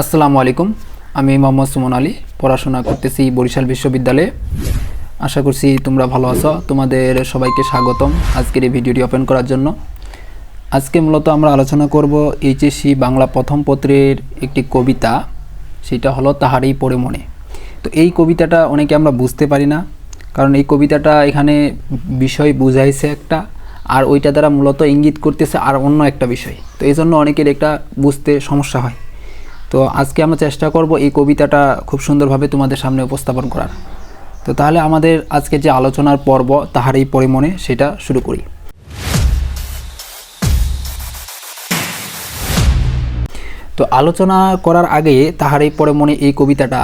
আসসালামু আলাইকুম। আমি মোহাম্মদ সুমন আলী, পড়াশোনা করতেছি বরিশাল বিশ্ববিদ্যালয়ে। আশা করছি তোমরা ভালো আছো। তোমাদের সবাইকে স্বাগতম আজকের এই ভিডিওটি ওপেন করার জন্য। আজকে মূলত আমরা আলোচনা করব এইচএসসি বাংলা প্রথম পত্রের একটি কবিতা, সেটা হলো তাহারই পড়ে মনে তো এই কবিতাটা অনেকে আমরা বুঝতে পারি না, কারণ এই কবিতাটা এখানে বিষয় বুঝাইছে একটা, আর ওইটা দ্বারা মূলত ইঙ্গিত করতেছে আর অন্য একটা বিষয়। তো এই জন্য অনেকের একটা বুঝতে সমস্যা হয়। তো আজকে আমরা চেষ্টা করব এই কবিতাটা খুব সুন্দরভাবে তোমাদের সামনে উপস্থাপন করার। তো তাহলে আমাদের আজকে যে আলোচনার পর্ব, তাহার এই পরিমণে সেটা শুরু করি। তো আলোচনা করার আগে তাহার এই পরে মনে এই কবিতাটা,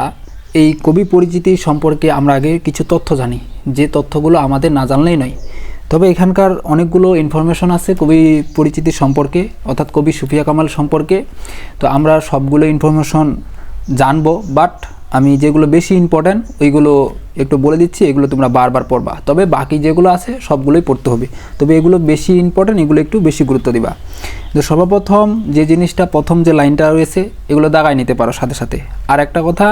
এই কবি পরিচিতি সম্পর্কে আমরা আগে কিছু তথ্য জানি। যে তথ্যগুলো আমাদের না জানলেই নয়। তবে এখানকার অনেকগুলো ইনফরমেশন আছে কবি পরিচিতি সম্পর্কে, অর্থাৎ কবি সুফিয়া কামাল সম্পর্কে। তো আমরা সবগুলো ইনফরমেশন জানব বাট আমি যেগুলো বেশি ইম্পর্ট্যান্ট ওইগুলো একটু বলে দিচ্ছি, এগুলো তোমরা বারবার পড়বা। তবে বাকি যেগুলো আছে, সবগুলোই পড়তে হবে। তবে এগুলো বেশি ইম্পর্ট্যান্ট এগুলো একটু বেশি গুরুত্ব দিবা। তো সর্বপ্রথম যে জিনিসটা, প্রথম যে লাইনটা রয়েছে, এগুলো দাগায় নিতে পারো সাথে সাথে। আর একটা কথা,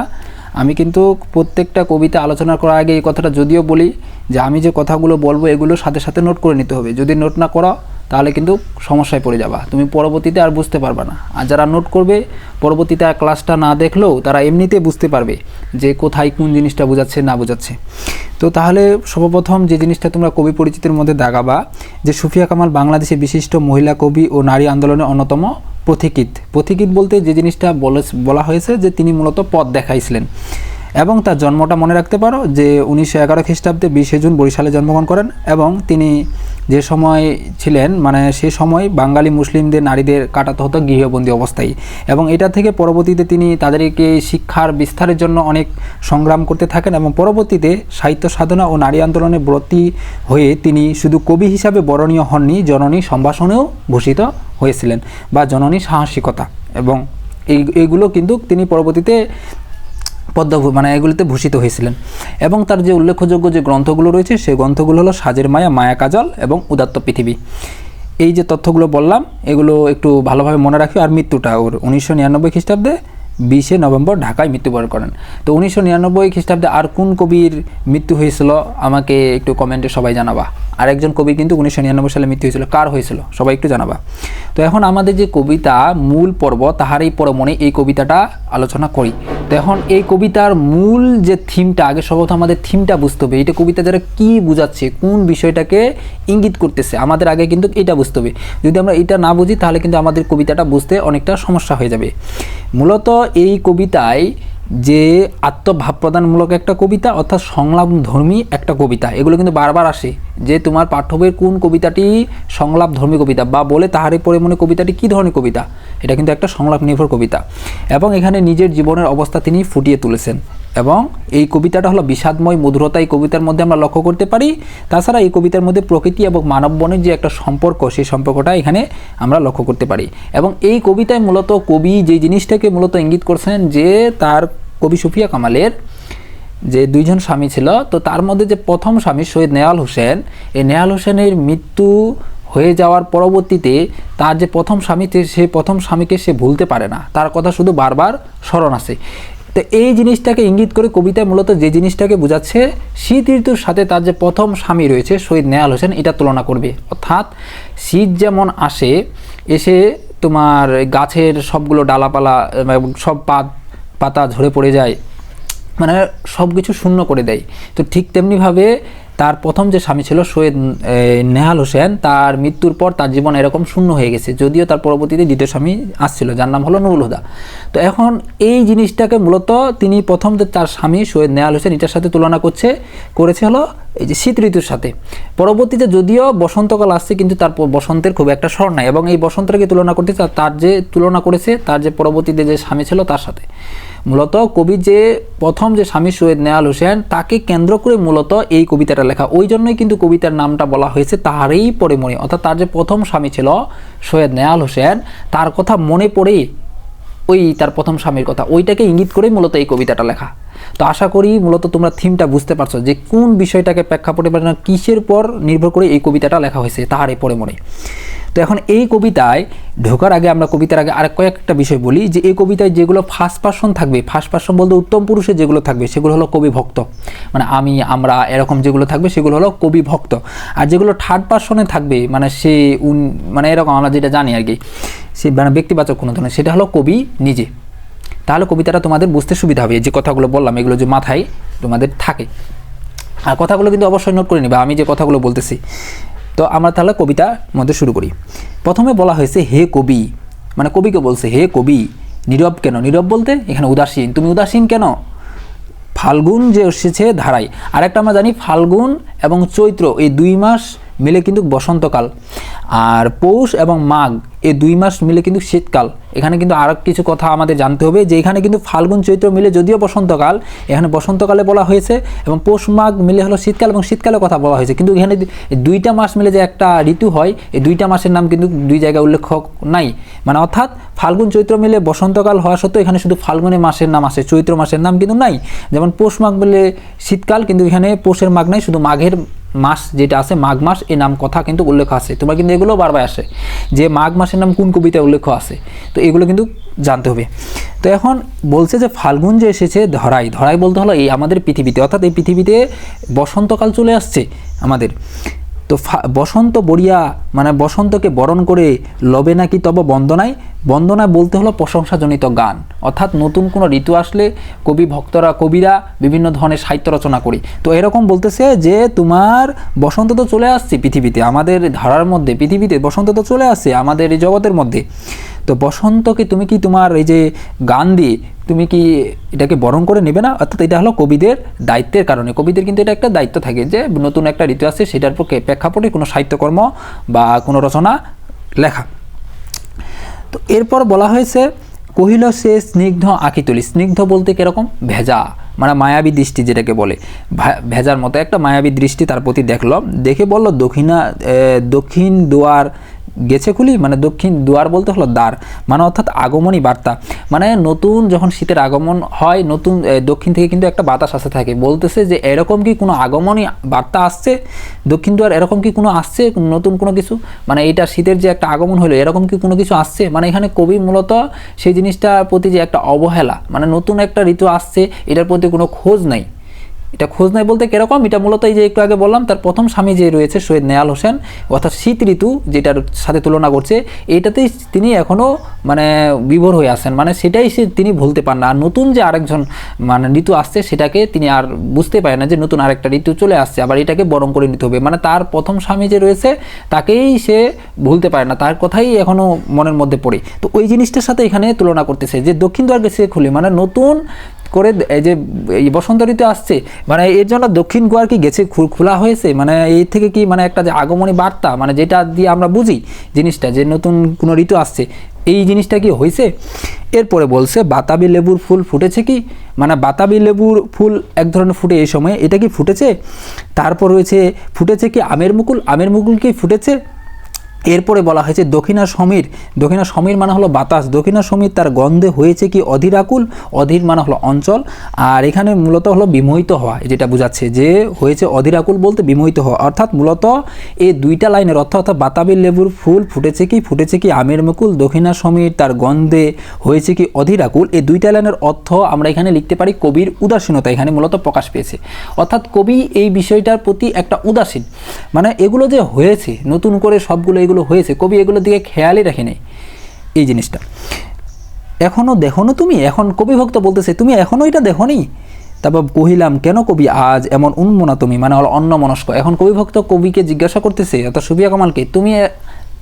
আমি কিন্তু প্রত্যেকটা কবিতা আলোচনা করার আগে এই কথাটা যদিও বলি যে আমি যে কথাগুলো বলব এগুলো সাথে সাথে নোট করে নিতে হবে। যদি নোট না করো তাহলে কিন্তু সমস্যায় পড়ে যাবা। তুমি পরবর্তীতে আর বুঝতে পারবে না। আর যারা নোট করবে, পরবর্তীতে আর ক্লাসটা না দেখলেও তারা এমনিতে বুঝতে পারবে যে কোথায় কোন জিনিসটা বোঝাচ্ছে, না বোঝাচ্ছে। তো তাহলে সর্বপ্রথম যে জিনিসটা তোমরা কবি পরিচিতির মধ্যে দাগাবা, যে সুফিয়া কামাল বাংলাদেশে বিশিষ্ট মহিলা কবি ও নারী আন্দোলনের অন্যতম পথিকিত পথিকিত বলতে যে জিনিসটা বলা হয়েছে যে তিনি মূলত পথ দেখাইছিলেন। এবং তার জন্মটা মনে রাখতে পারো যে উনিশশো এগারো খ্রিস্টাব্দে বিশে জুন বরিশালে জন্মগ্রহণ করেন এবং তিনি যে সময় ছিলেন মানে সে সময় বাঙালি মুসলিমদের নারীদের কাটাতে হতো গৃহবন্দী অবস্থায়। এবং এটা থেকে পরবর্তীতে তিনি তাদেরকে শিক্ষার বিস্তারের জন্য অনেক সংগ্রাম করতে থাকেন এবং পরবর্তীতে সাহিত্য সাধনা ও নারী আন্দোলনে ব্রতী হয়ে তিনি শুধু কবি হিসাবে বরণীয় হননি, জননী সম্ভাষণেও ভূষিত হয়েছিলেন বা জননী সাহসিকতা। এবং এই এইগুলো কিন্তু তিনি পরবর্তীতে পদ্ম মানে এগুলিতে ভূষিত হয়েছিলেন। এবং তার যে উল্লেখযোগ্য যে গ্রন্থগুলো রয়েছে, সেই গ্রন্থগুলো হলো সাজের মায়া মায়া কাজল এবং উদাত্ত পৃথিবী। এই যে তথ্যগুলো বললাম, এগুলো একটু ভালোভাবে মনে রাখি, আর মৃত্যুটা ওর উনিশশো নিরানব্বই খ্রিস্টাব্দে বিশে নভেম্বর ঢাকায় মৃত্যুবরণ করেন। তো উনিশশো নিরানব্বই খ্রিস্টাব্দে আর কোন কবির মৃত্যু হয়েছিল, আমাকে একটু কমেন্টে সবাই জানাবা। আরেকজন কবি কিন্তু উনিশশো নিরানব্বই সালে মৃত্যু হয়েছিল। কার হয়েছিল? সবাই একটু জানাবা। তো এখন আমাদের যে কবিতা, মূল পর্ব, তাহার তাহারই পরমনে এই কবিতাটা আলোচনা করি। তো এখন এই কবিতার মূল যে থিমটা, আগে সর্বপ্রথম আমাদের থিমটা বুঝতে হবে। এটা কবিতা যারা কী বুঝাচ্ছে, কোন বিষয়টাকে ইঙ্গিত করতেছে, আমাদের আগে কিন্তু এটা বুঝতে হবে। যদি আমরা এটা না বুঝি, তাহলে কিন্তু আমাদের কবিতাটা বুঝতে অনেকটা সমস্যা হয়ে যাবে। মূলত এই কবিতায় যে আত্মভাব প্রদানমূলক একটা কবিতা অর্থাৎ সংলাপধর্মী একটা কবিতা, এগুলো কিন্তু বারবার আসে যে তোমার পাঠ্যবের কোন কবিতাটি সংলাপধর্মী কবিতা বা বলে তাহারে পরে মনে কবিতাটি কী ধরনের কবিতা? এটা কিন্তু একটা সংলাপ নির্ভর কবিতা। এবং এখানে নিজের জীবনের অবস্থা তিনি ফুটিয়ে তুলেছেন। এবং এই কবিতাটা হলো বিষাদময় মধুরতা এই কবিতার মধ্যে আমরা লক্ষ্য করতে পারি। তাছাড়া এই কবিতার মধ্যে প্রকৃতি এবং মানববনের যে একটা সম্পর্ক, সেই সম্পর্কটা এখানে আমরা লক্ষ্য করতে পারি। এবং এই কবিতায় মূলত কবি যে জিনিসটাকে মূলত ইঙ্গিত করছেন যে তার কবি সুফিয়া কামালের যে দুইজন স্বামী ছিল, তো তার মধ্যে যে প্রথম স্বামী সৈয়দ নেয়াল হোসেন, এই নেয়াল হোসেনের মৃত্যু হয়ে যাওয়ার পরবর্তীতে তার যে প্রথম স্বামী সে প্রথম স্বামীকে সে ভুলতে পারে না। তার কথা শুধু বারবার স্মরণ আসে তো এই জিনিসটাকে ইঙ্গিত করে কবিতায় মূলত যে জিনিসটাকে বোঝাচ্ছে, শীত ঋতুর সাথে তার যে প্রথম স্বামী রয়েছে, শহীদ নেয়াল হোসেন, এটা তুলনা করবে। অর্থাৎ শীত যেমন আসে, এসে তোমার গাছের সবগুলো ডালাপালা সব পাত, পাতা ঝরে পড়ে যায় মানে সব কিছু শূন্য করে দেয়। তো ঠিক তেমনিভাবে তার প্রথম যে স্বামী ছিল সৈয়দ নেহাল হোসেন, তার মৃত্যুর পর তার জীবন এরকম শূন্য হয়ে গেছে, যদিও তার পরবর্তীতে দ্বিতীয় স্বামী আসছিল, যার নাম হলো নুরুল হুদা। তো এখন এই জিনিসটাকে মূলত তিনি প্রথম যে তার স্বামী সৈয়দ নেহাল হোসেন, এটার সাথে তুলনা করছে, করেছে হলো এই যে শীত ঋতুর সাথে। পরবর্তীতে যদিও বসন্তকাল আসছে, কিন্তু তার বসন্তের খুব একটা স্বর নাই এবং এই বসন্তটাকে তুলনা করতে তার যে তুলনা করেছে, তার যে পরবর্তীতে যে স্বামী ছিল তার সাথে। মূলত কবি যে প্রথম যে স্বামী সৈয়দ নেয়াল হোসেন, তাকে কেন্দ্র করে মূলত এই কবিতাটা লেখা। ওই জন্যই কিন্তু কবিতার নামটা বলা হয়েছে তাহারই পরে মনে। অর্থাৎ তার যে প্রথম স্বামী ছিল সৈয়দ নেয়াল হোসেন, তার কথা মনে পড়েই ওই তার প্রথম স্বামীর কথা, ওইটাকে ইঙ্গিত করেই মূলত এই কবিতাটা লেখা। তো আশা করি মূলত তোমরা থিমটা বুঝতে পারছ যে কোন বিষয়টাকে প্রেক্ষাপটে পারে না কিসের পর নির্ভর করে এই কবিতাটা লেখা হয়েছে তাহার এই পরে মনে তো এখন এই কবিতায় ঢোকার আগে আমরা কবিতার আগে আর কয়েকটা বিষয় বলি যে এই কবিতায় যেগুলো ফার্স্ট পার্সন থাকবে, ফার্স্ট পার্সন বলতে উত্তম পুরুষের যেগুলো থাকবে সেগুলো হলো কবি ভক্ত। মানে আমি, আমরা, এরকম যেগুলো থাকবে সেগুলো হলো কবি ভক্ত। আর যেগুলো থার্ড পার্সনে থাকবে মানে সে উন মানে এরকম আমরা যেটা জানি আর কি। সে মানে ব্যক্তিবাচক কোনো ধরনের, সেটা হলো কবি নিজে। তাহলে কবিতাটা তোমাদের বুঝতে সুবিধা হবে যে কথাগুলো বললাম, এগুলো যে মাথায় তোমাদের থাকে। আর কথাগুলো কিন্তু অবশ্যই নোট করে নেবে, আমি যে কথাগুলো বলতেছি। তো আমরা তাহলে কবিতার মধ্যে শুরু করি। প্রথমে বলা হয়েছে, হে কবি। মানে কবিকে বলছে, হে কবি, নীরব কেন? নীরব বলতে এখানে উদাসীন। তুমি উদাসীন কেন? ফাল্গুন যে এসেছে ধারায়। আরেকটা আমরা জানি, ফাল্গুন এবং চৈত্র, এই দুই মাস মিলে কিন্তু বসন্তকাল। আর পৌষ এবং মাঘ এই দুই মাস মিলে কিন্তু শীতকাল। এখানে কিন্তু আর কিছু কথা আমাদের জানতে হবে যে এখানে কিন্তু ফাল্গুন চৈত্র মিলে যদিও বসন্তকাল, এখানে বসন্তকালে বলা হয়েছে এবং পৌষ মাঘ মিলে হলো শীতকাল এবং শীতকালে কথা বলা হয়েছে। কিন্তু এখানে দুইটা মাস মিলে যে একটা ঋতু হয়, এই দুইটা মাসের নাম কিন্তু দুই জায়গায় উল্লেখ নাই। মানে অর্থাৎ ফাল্গুন চৈত্র মিলে বসন্তকাল হওয়া সত্ত্বেও এখানে শুধু ফাল্গুনের মাসের নাম আসে, চৈত্র মাসের নাম কিন্তু নাই। যেমন পৌষ মাঘ মিলে শীতকাল, কিন্তু এখানে পৌষের মাঘ নাই, শুধু মাঘের মাস যেটা আছে, মাঘ মাস, এ নাম কথা কিন্তু উল্লেখ আছে। তোমার কিন্তু এগুলো বারবার আসে যে মাঘ মাসের নাম কোন কবিতায় উল্লেখ আছে। তো এগুলো কিন্তু জানতে হবে। তো এখন বলছে যে ফাল্গুন যে এসেছে, ধরাই। ধরাই বলতে হলো এই আমাদের পৃথিবীতে। অর্থাৎ এই পৃথিবীতে বসন্তকাল চলে আসছে আমাদের। তো বসন্ত বড়িয়া মানে বসন্তকে বরণ করে লবে নাকি তব বন্দনায়? বন্দনায় বলতে হলো প্রশংসাজনিত গান। অর্থাৎ নতুন কোনো ঋতু আসলে কবি ভক্তরা, কবিরা বিভিন্ন ধরনের সাহিত্য রচনা করি। তো এরকম বলতেছে যে তোমার বসন্ত তো চলে আসছে পৃথিবীতে, আমাদের ধারার মধ্যে, পৃথিবীতে বসন্ত তো চলে আসছে আমাদের এই জগতের মধ্যে। তো বসন্তকে তুমি কি তোমার এই যে গান দিয়ে তুমি কি এটাকে বরণ করে নেবে না? অর্থাৎ এটা হলো কবিদের দায়িত্বের কারণে। কবিদের কিন্তু এটা একটা দায়িত্ব থাকে যে নতুন একটা ঋতু আসছে সেটার পক্ষে প্রেক্ষাপটে কোনো সাহিত্যকর্ম বা কোনো রচনা, লেখা। তো এরপর বলা হয়েছে, কহিল সে স্নিগ্ধ আঁকি তুলি স্নিগ্ধ বলতে কীরকম? ভেজা মানে মায়াবী দৃষ্টি যেটাকে বলে। ভেজার মতো একটা মায়াবী দৃষ্টি তার প্রতি দেখল। দেখে বলল, দক্ষিণা দক্ষিণ দুয়ার গেছে খুলি মানে দক্ষিণ দুয়ার বলতে হলো দ্বার মানে অর্থাৎ আগমনী বার্তা। মানে নতুন যখন শীতের আগমন হয়, নতুন দক্ষিণ থেকে কিন্তু একটা বাতাস আসতে থাকে। বলতেছে যে এরকম কি কোনো আগমনী বার্তা আসছে? দক্ষিণ দুয়ার এরকম কি কোনো আসছে? নতুন কোনো কিছু? মানে এটা শীতের যে একটা আগমন হলো, এরকম কি কোনো কিছু আসছে? মানে এখানে কবি মূলত সেই জিনিসটার প্রতি যে একটা অবহেলা মানে নতুন একটা ঋতু আসছে, এটার প্রতি কোনো খোঁজ নাই। এটা খোঁজ নাই বলতে কীরকম? এটা মূলত এই যে একটু আগে বললাম, তার প্রথম স্বামী যে রয়েছে সৈয়দ নেয়াল হোসেন, অর্থাৎ শীত ঋতু যেটার সাথে তুলনা করছে, এটাতেই তিনি এখনও মানে বিভোর হয়ে আছেন। মানে সেটাই সে তিনি ভুলতে পান না। আর নতুন যে আরেকজন মানে ঋতু আসছে, সেটাকে তিনি আর বুঝতে পারেন না যে নতুন আরেকটা ঋতু চলে আসছে, আবার এটাকে বরং করে নিতে হবে। মানে তার প্রথম স্বামী যে রয়েছে, তাকেই সে ভুলতে পারে না। তার কথাই এখনও মনের মধ্যে পড়ে। তো ওই জিনিসটার সাথে এখানে তুলনা করতেছে যে দক্ষিণ দ্বার গেছে খুলে। মানে নতুন করে এই যে, এই বসন্ত ঋতু আসছে মানে এর জন্য দক্ষিণ গোয়ার কি গেছে খোলা হয়েছে? মানে এই থেকে কি মানে একটা যে আগমনী বার্তা মানে যেটা দিয়ে আমরা বুঝি জিনিসটা, যে নতুন কোনো ঋতু আসছে, এই জিনিসটা কি হয়েছে? এরপরে বলছে, বাতাবি লেবুর ফুল ফুটেছে কি? মানে বাতাবি লেবুর ফুল এক ধরনের ফুটে এই সময়ে, এটা কি ফুটেছে? তারপর রয়েছে, ফুটেছে কি আমের মুকুল? আমের মুকুল কি ফুটেছে? এরপরে বলা হয়েছে, দক্ষিণা সমীর দক্ষিণা সমীর মানে হলো বাতাস। দক্ষিণা সমীর তার গন্ধে হয়েছে কি অধীরাকুল অধীর মানে হলো অঞ্চল। আর এখানে মূলত হলো বিমোহিত হওয়া যেটা বোঝাচ্ছে যে হয়েছে অধীরাকুল বলতে বিমোহিত হওয়া। অর্থাৎ মূলত এই দুইটা লাইনের অর্থ অর্থাৎ বাতাবির লেবুর ফুল ফুটেছে কি ফুটেছে কি আমের মুকুল। দক্ষিণা সমীর তার গন্ধে হয়েছে কি অধীরাকুল এই দুইটা লাইনের অর্থ আমরা এখানে লিখতে পারি কবির উদাসীনতা। এখানে মূলত প্রকাশ পেয়েছে। অর্থাৎ কবি এই বিষয়টার প্রতি একটা উদাসীন। মানে এগুলো যে হয়েছে, নতুন করে সবগুলো এগুলো হয়েছে, কবি এগুলোর দিকে খেয়ালই রাখে নেই। এই জিনিসটা। এখনও দেখোনো তুমি? এখন কবি ভক্ত বলতেছে, তুমি এখনও এটা দেখোনি? তারপর কহিলাম, কেন কবি? আজ এমন উন্মনা তুমি মানে হলো অন্য মনস্ক এখন কবিভক্ত কবিকে জিজ্ঞাসা করতেছে অর্থাৎ সুবিয়া কামালকে, তুমি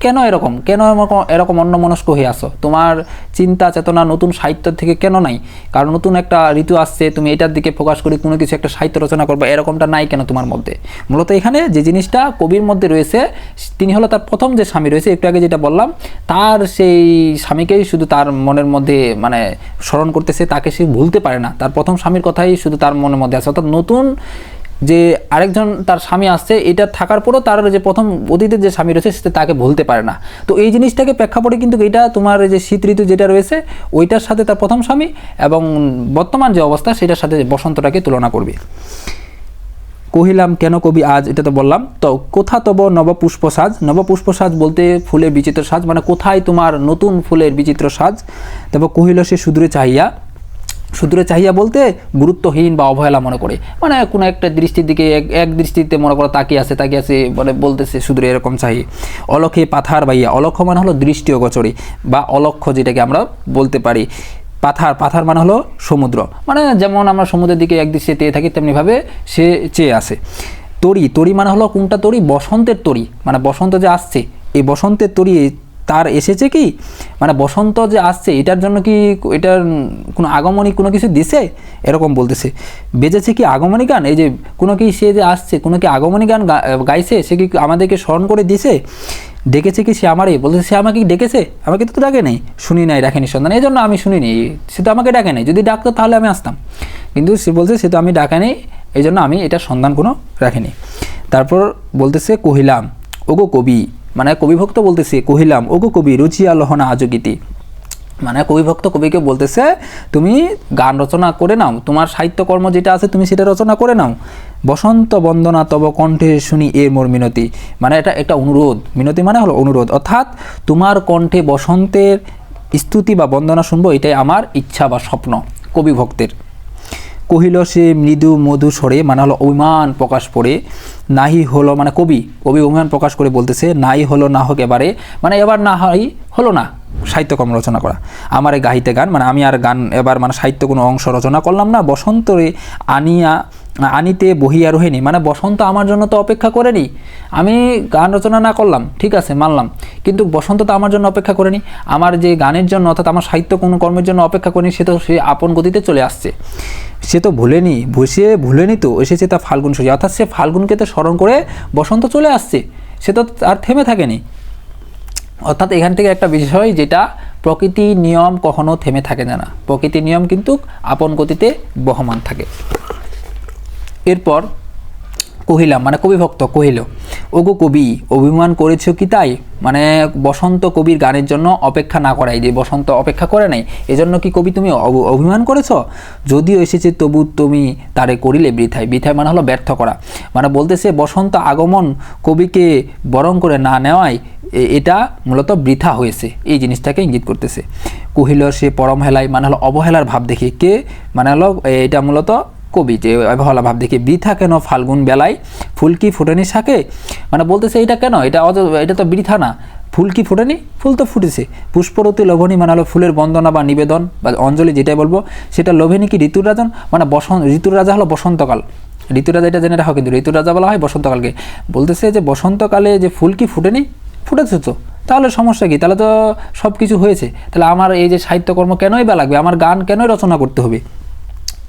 কেন এরকম? কেন এরকম- অন্য মনস্ক হয়ে আসো তোমার চিন্তা, চেতনা নতুন সাহিত্য থেকে কেন নাই? কারণ নতুন একটা ঋতু আসছে, তুমি এটার দিকে ফোকাস করে কোনো কিছু একটা সাহিত্য রচনা করবে, এরকমটা নাই কেন তোমার মধ্যে? মূলত এখানে যে জিনিসটা কবির মধ্যে রয়েছে, তিনি হলো তার প্রথম যে স্বামী রয়েছে, একটু আগে যেটা বললাম, তার সেই স্বামীকেই শুধু তার মনের মধ্যে মানে স্মরণ করতেছে, তাকে সে ভুলতে পারে না। তার প্রথম স্বামীর কথাই শুধু তার মনের মধ্যে আছে। অর্থাৎ নতুন যে আরেকজন তার স্বামী আসছে, এটা থাকার পরও তার যে প্রথম অতীতের যে স্বামী রয়েছে, সে তাকে ভুলতে পারে না। তো এই জিনিসটাকে প্রেক্ষাপটে কিন্তু এটা তোমার যে শীত ঋতু যেটা রয়েছে, ওইটার সাথে তার প্রথম স্বামী এবং বর্তমান যে অবস্থা, সেটার সাথে বসন্তটাকে তুলনা করবে। কহিলাম, কেন কবি আজ? এটা তো বললাম। তো, কোথা তব নবপুষ্প সাজ? নবপুষ্প সাজ বলতে ফুলের বিচিত্র সাজ মানে কোথায় তোমার নতুন ফুলের বিচিত্র সাজ? তারপর কহিল, সে সুদূরে চাহিয়া সুদূরে চাহিয়া বলতে গুরুত্বহীন বা অবহেলা মনে করে। মানে কোনো একটা দৃষ্টির দিকে, এক এক দৃষ্টিতে মনে করো তাকিয়ে আছে তাকিয়ে আছে মানে বলতেছে সুদূরে এরকম চাহি অলক্ষে পাথার বাইয়া। অলক্ষ মানে হলো দৃষ্টি অগোচরে বা অলক্ষ যেটাকে আমরা বলতে পারি। পাথার পাথার মানে হলো সমুদ্র। মানে যেমন আমরা সমুদ্রের দিকে এক দৃষ্টিতে চেয়ে থাকি তেমনিভাবে সে চেয়ে আসে তরি তরি মানে হলো কোনটা তরি? বসন্তের তরি। মানে বসন্ত যে আসছে, এই বসন্তের তরি তার এসেছে কি? মানে বসন্ত যে আসছে, এটার জন্য কি এটার কোনো আগমনী কোনো কিছু দিছে? এরকম বলতেছে। বেজেছে কি আগমনী গান? এই যে কোনো কি সে যে আসছে, কোনো কি আগমনী গান গাইছে? সে কি আমাদেরকে স্মরণ করে দিছে? ডেকেছে কি সে আমারই বলতেছে, সে আমাকে ডেকেছে? আমাকে তো ডাকে নেই। শুনি নাই রাখেনি সন্ধান এই জন্য আমি শুনিনি। সে তো আমাকে ডাকে নাই। যদি ডাকতো তাহলে আমি আসতাম। কিন্তু সে বলছে, সে তো আমি ডাকা নেই, এই জন্য আমি এটা সন্ধান কোনো রাখিনি তারপর বলতেছে, কহিলাম, ওগো কবি মানে কবিভক্ত বলতেছে, কহিলাম, ওগো কবি রুচিয়া লহনা আজগীতি মানে কবিভক্ত কবিকে বলতেছে, তুমি গান রচনা করে নাও, তোমার সাহিত্যকর্ম যেটা আছে তুমি সেটা রচনা করে নাও। বসন্ত বন্দনা তব কণ্ঠে শুনি এর মোর মিনতি। মানে এটা একটা অনুরোধ। মিনতি মানে হলো অনুরোধ। অর্থাৎ তোমার কণ্ঠে বসন্তের স্তুতি বা বন্দনা শুনব, এটাই আমার ইচ্ছা বা স্বপ্ন কবিভক্তের কহিল, সে মৃদু মধু সরে মানে হলো অভিমান প্রকাশ করে, নাহি হলো মানে কবি কবি অভিমান প্রকাশ করে বলতেছে, নাই হলো না হোক এবারে মানে এবার না হয় হলো না। সাহিত্যকর্ম রচনা করা। আমার এই গাহিতে গান মানে আমি আর গান, এবার মানে সাহিত্য কোনো অংশ রচনা করলাম না, বসন্তরে আনিয়া আনিতে বহিয়া রোহিণী মানে বসন্ত আমার জন্য তো অপেক্ষা করেনি। আমি গান রচনা না করলাম, ঠিক আছে, মানলাম। কিন্তু বসন্ত তো আমার জন্য অপেক্ষা করেনি। আমার যে গানের জন্য অর্থাৎ আমার সাহিত্য কোনো কর্মের জন্য অপেক্ষা করেনি, সে তো সে আপন গতিতে চলে আসছে। সে তো ভুলেনি বসে ভুলেনি তো, এসেছে তা ফাল্গুন সূর্য। অর্থাৎ সে ফাল্গুনকে তো স্মরণ করে বসন্ত চলে আসছে। সে তো আর থেমে থাকেনি। অর্থাৎ এখান থেকে একটা বিষয় যেটা প্রকৃতি নিয়ম কখনো থেমে থাকে না। প্রকৃতির নিয়ম কিন্তু আপন গতিতে বহমান থাকে। এরপর কহিলাম মানে কবিভক্ত কহিল, ওগো কবি, অভিমান করেছ কি তাই? মানে বসন্ত কবির গানের জন্য অপেক্ষা না করাই যে বসন্ত অপেক্ষা করে নাই, এজন্য কি কবি তুমি অভিমান করেছ? যদিও এসেছে তবু তুমি তারে করিলে বৃথায়। বৃথায় মানে হলো ব্যর্থ করা। মানে বলতেছে, বসন্ত আগমন কবিকে বরং করে না নেওয়ায় এটা মূলত বৃথা হয়েছে। এই জিনিসটাকে ইঙ্গিত করতেছে। কহিল সে পরম হেলায় মানে হলো অবহেলার ভাব দেখে। কে? মানে হলো এটা মূলত কবি যে অবহেলা ভাব দেখি, বৃথা কেন ফাল্গুন বেলায়? ফুল কি ফোটেনি শাকে? মানে বলতেছে এটা কেন? এটা অজ- এটা তো বৃথা না। ফুল কি ফোটেনি? ফুল তো ফুটেছে। পুষ্পরতি লোভনী মানে হলো ফুলের বন্দনা বা নিবেদন, বা অঞ্জলি যেটাই বলব, সেটা লোভনী কি ঋতুর রাজন মানে বসন্ত ঋতুর রাজা হলো বসন্তকাল। ঋতুরাজা এটা জেনে রাখো কিন্তু, ঋতুরাজা বলা হয় বসন্তকালকে। বলতেছে যে, বসন্তকালে যে ফুল কি ফুটেনি, ফুটেছে তো। তাহলে সমস্যা কি? তাহলে তো সব কিছু হয়েছে। তাহলে আমার এই যে সাহিত্যকর্ম কেনই বা লাগবে? আমার গান কেনই রচনা করতে হবে?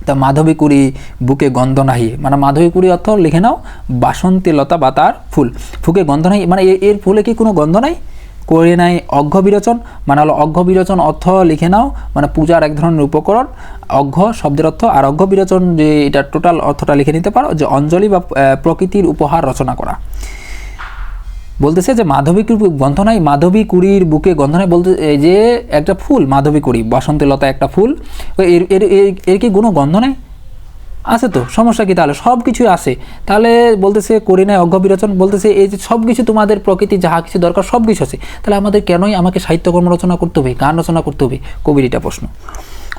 তা মাধবী কুড়ি বুকে গন্ধ নাহি। মানে মাধবী কুড়ি অর্থ লিখে নাও, বাসন্তী লতা বা তার ফুল। ফুকে গন্ধ নাই মানে এর ফুলে কি কোনো গন্ধ নাই? করে নাই অঘ্য বিরোচন। মানে হলো অঘ্য বিরোচন অর্থ লিখে নাও মানে পূজার এক ধরনের উপকরণ। অঘ্য শব্দের অর্থ, আর অঘ্য বিরোচন যে এটা টোটাল অর্থটা লিখে নিতে পারো, যে অঞ্জলি বা প্রকৃতির উপহার রচনা করা। বলতেছে যে মাধবী নাই, মাধবী কুড়ির বুকে গন্ধ নাই বলতে এই যে একটা ফুল, মাধবী কুড়ি, বসন্তী লতা একটা ফুল এর এর এর- কি কোনো গন্ধ নাই? আছে তো, সমস্যা কি তাহলে? সব কিছুই আছে। তাহলে বলতেছে, করি নাই অজ্ঞ বিরোচন বলতেছে, এই যে সব কিছু তোমাদের প্রকৃতি, যাহা কিছু দরকার সব কিছু আছে। তাহলে আমাদের কেনই আমাকে সাহিত্যকর্ম রচনা করতে হবে, গান রচনা করতে হবে? কবির এটা প্রশ্ন।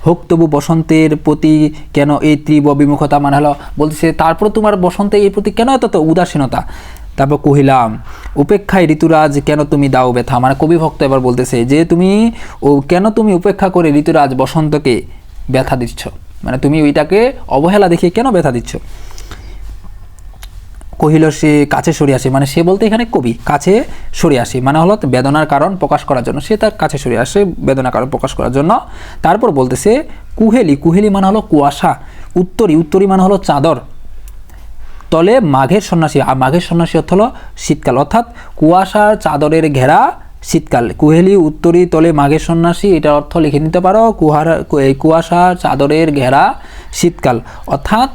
হোক তবু বসন্তের প্রতি কেন এই তীব্র বিমুখতা? মানে হলো, বলতেছে তারপর তোমার বসন্তে এই প্রতি কেন এত উদাসীনতা? তারপর কহিলাম, উপেক্ষায় ঋতুরাজ কেন তুমি দাও ব্যথা? মানে কবি ভক্ত এবার বলতেছে যে, তুমি ও কেন তুমি উপেক্ষা করে ঋতুরাজ বসন্তকে ব্যথা দিচ্ছ? মানে তুমি ওইটাকে অবহেলা দেখিয়ে কেন ব্যথা দিচ্ছ? কহিল, সে কাছে সরে আসে। মানে সে বলতে এখানে কবি, কাছে সরে আসে। মানে হলো বেদনার কারণ প্রকাশ করার জন্য। সে তার কাছে সরে আসে বেদনার কারণ প্রকাশ করার জন্য। তারপর বলতেছে, কুহেলি কুহেলি মানে হলো কুয়াশা। উত্তরী উত্তরী মানে হলো চাদর। তলে মাঘের সন্ন্যাসী, আর মাঘের সন্ন্যাসী অর্থ হলো শীতকাল। অর্থাৎ কুয়াশার চাদরের ঘেরা শীতকাল। কুহেলি উত্তরি তলে মাঘের সন্ন্যাসী এটার অর্থ লিখে নিতে পারো, কুহার কুয়াশার চাদরের ঘেরা শীতকাল। অর্থাৎ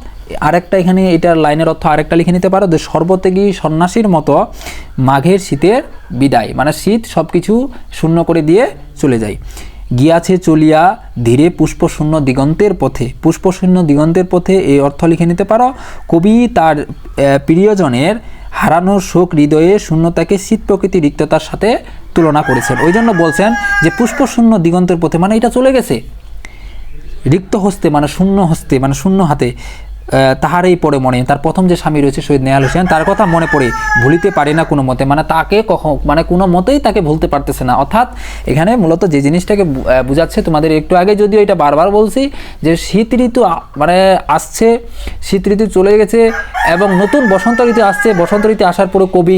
আরেকটা এখানে, এটার লাইনের অর্থ আরেকটা লিখে নিতে পারো যে সর্বত্যাগী সন্ন্যাসীর মতো মাঘের শীতের বিদায়। মানে শীত সব কিছু শূন্য করে দিয়ে চলে যায়। গিয়াছে চলিয়া ধীরে পুষ্পশূন্য দিগন্তের পথে। পুষ্পশূন্য দিগন্তের পথে এই অর্থ লিখে নিতে পারো? কবি তার প্রিয়জনের হারানোর শোক হৃদয়ে শূন্যতাকে শীত প্রকৃতি রিক্ততার সাথে তুলনা করেছেন। ওই জন্য বলছেন যে পুষ্পশূন্য দিগন্তের পথে মানে এটা চলে গেছে। রিক্ত হস্তে মানে শূন্য হস্তে মানে শূন্য হাতে তাহারই পড়ে মনে, তার প্রথম যে স্বামী রয়েছে শহীদ নেয়াল হোসেন, তার কথা মনে পড়ে, ভুলিতে পারে না কোনো মতে। মানে তাকে কখন মানে কোনো মতেই তাকে ভুলতে পারতেছে না। অর্থাৎ এখানে মূলত যে জিনিসটাকে বুঝাচ্ছে, তোমাদের একটু আগে যদিও এটা বারবার বলছি, যে শীত ঋতু মানে আসছে, শীত ঋতু চলে গেছে, এবং নতুন বসন্ত ঋতু আসছে, বসন্ত ঋতু আসার পরে কবি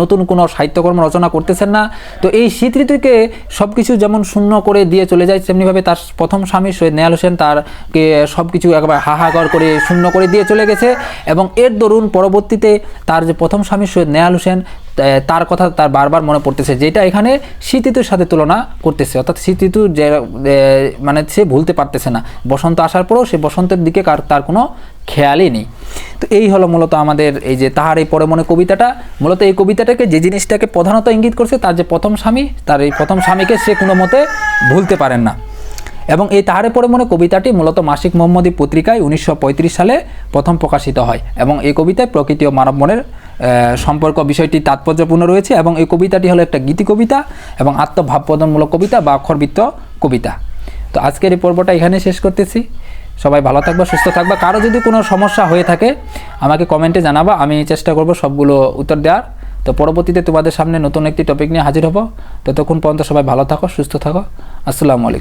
নতুন কোনো সাহিত্যকর্ম রচনা করতেছেন না। তো এই শীত ঋতুকে সব কিছু যেমন শূন্য করে দিয়ে চলে যায়, তেমনিভাবে তার প্রথম স্বামী শহীদ নেয়াল হোসেন, তারকে সব কিছু একবার হাহাকার করে শূন্য করে দিয়ে চলে গেছে এবং এর দরুন পরবর্তীতে তার যে প্রথম স্বামী সৈয়দ নেয়াল হোসেন তার কথা তার বারবার মনে পড়তেছে, যেটা এখানে শীত ঋতুর সাথে তুলনা করতেছে। অর্থাৎ শীত ঋতু যে মানে সে ভুলতে পারতেছে না। বসন্ত আসার পরেও সে বসন্তের দিকে কার, তার কোনো খেয়ালই নেই। তো এই হলো মূলত আমাদের এই যে তাহার এই পরে মনে কবিতাটা। মূলত এই কবিতাটাকে যে জিনিসটাকে প্রধানত ইঙ্গিত করছে, তার যে প্রথম স্বামী, তার এই প্রথম স্বামীকে সে কোনো মতে ভুলতে পারেন না। এবং এই তাহারে পরে মনে কবিতাটি মূলত মাসিক মোহাম্মদী পত্রিকায় উনিশশো পঁয়ত্রিশ সালে প্রথম প্রকাশিত হয় এবং এই কবিতায় প্রকৃতি ও মানব মনের সম্পর্ক বিষয়টি তাৎপর্যপূর্ণ রয়েছে এবং এই কবিতাটি হলো একটা গীতি কবিতা এবং আত্মভাবপ্রদনমূলক কবিতা বা অক্ষরবৃত্ত কবিতা। তো আজকের এই পর্বটা এখানে শেষ করতেছি। সবাই ভালো থাকবা, সুস্থ থাকবা। কারও যদি কোনো সমস্যা হয়ে থাকে, আমাকে কমেন্টে জানাবা। আমি চেষ্টা করব সবগুলো উত্তর দেওয়ার। তো পরবর্তীতে তোমাদের সামনে নতুন একটি টপিক নিয়ে হাজির হব। ততক্ষণ পর্যন্ত সবাই ভালো থাকো, সুস্থ থাকো। আসসালামু আলাইকুম।